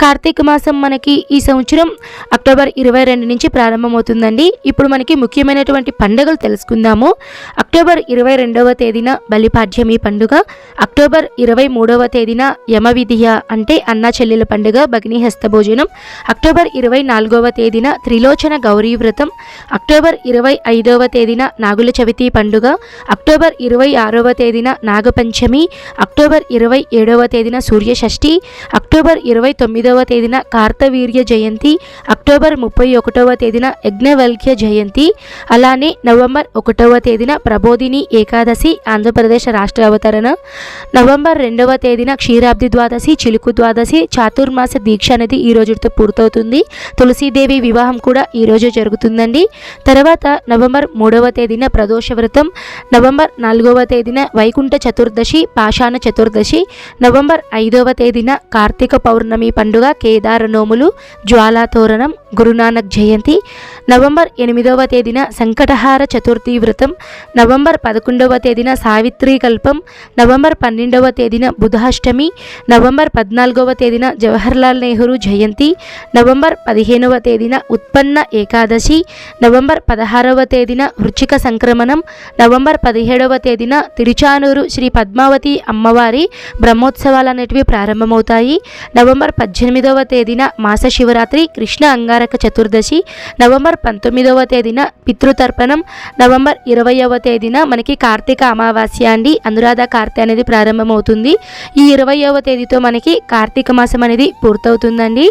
కార్తీక మాసం మనకి ఈ సంవత్సరం అక్టోబర్ ఇరవై రెండు నుంచి ప్రారంభమవుతుందండి. ఇప్పుడు మనకి ముఖ్యమైనటువంటి పండుగలు తెలుసుకుందాము. అక్టోబర్ ఇరవై రెండవ తేదీన బలిపాడ్యమి పండుగ అక్టోబర్ ఇరవై మూడవ తేదీన యమవిధియ అంటే అన్న చెల్లెల పండుగ భగిని భోజనం అక్టోబర్ ఇరవై నాలుగవ తేదీన త్రిలోచన గౌరీ వ్రతం అక్టోబర్ ఇరవై ఐదవ తేదీన నాగుల చవితి పండుగ అక్టోబర్ ఇరవై ఆరవ తేదీన నాగపంచమి అక్టోబర్ ఇరవై ఏడవ తేదీన సూర్య షష్ఠి అక్టోబర్ ఇరవై తొమ్మిదవ తేదీన కార్తవీర్య జయంతి అక్టోబర్ ముప్పై ఒకటవ తేదీన యజ్ఞవల్క్య జయంతి అలానే నవంబర్ ఒకటవ తేదీన ప్రబోధిని ఏకాదశి ఆంధ్రప్రదేశ్ రాష్ట్ర అవతరణ. నవంబర్ రెండవ తేదీన క్షీరాబ్ది ద్వాదశి చిలుకు ద్వాదశి చాతుర్మాస దీక్ష అనేది ఈ రోజుతో పూర్తవుతుంది. తులసీదేవి వివాహం కూడా ఈ రోజు జరుగుతుందండి. తర్వాత నవంబర్ మూడవ తేదీన ప్రదోష వ్రతం నవంబర్ నాలుగవ తేదీన వైకుంఠ చతుర్దశి పాషాణ చతుర్దశి నవంబర్ ఐదవ తేదీన కార్తీక పౌర్ణమి పండుగ కేదార నోములు జ్వాలాతోరణం గురునానక్ జయంతి నవంబర్ ఎనిమిదవ తేదీన సంకటహార చతుర్థి వ్రతం నవంబర్ పదకొండవ తేదీన సావిత్రి కల్పం నవంబర్ పన్నెండవ తేదీన బుధాష్టమి నవంబర్ పద్నాలుగవ తేదీన జవహర్లాల్ నెహ్రూ జయంతి నవంబర్ పదిహేనవ తేదీన ఉత్పన్న ఏకాదశి నవంబర్ పదహారవ తేదీన వృచ్చిక సంక్రమణం నవంబర్ పదిహేడవ తేదీన తిరుచానూరు శ్రీ పద్మావతి అమ్మవారి బ్రహ్మోత్సవాలు అనేటివి ప్రారంభమవుతాయి నవంబర్ పద్దెనిమిదవ తేదీన మాస శివరాత్రి కృష్ణ అంగారక చతుర్దశి నవంబర్ పంతొమ్మిదవ తేదీన పితృతర్పణం నవంబర్ ఇరవైవ తేదీన మనకి కార్తీక అమావాస్య అండి. అనురాధ కార్తె అనేది ప్రారంభమవుతుంది. ఈ ఇరవైవ తేదీతో మనకి కార్తీక మాసం అనేది పూర్తవుతుందండి.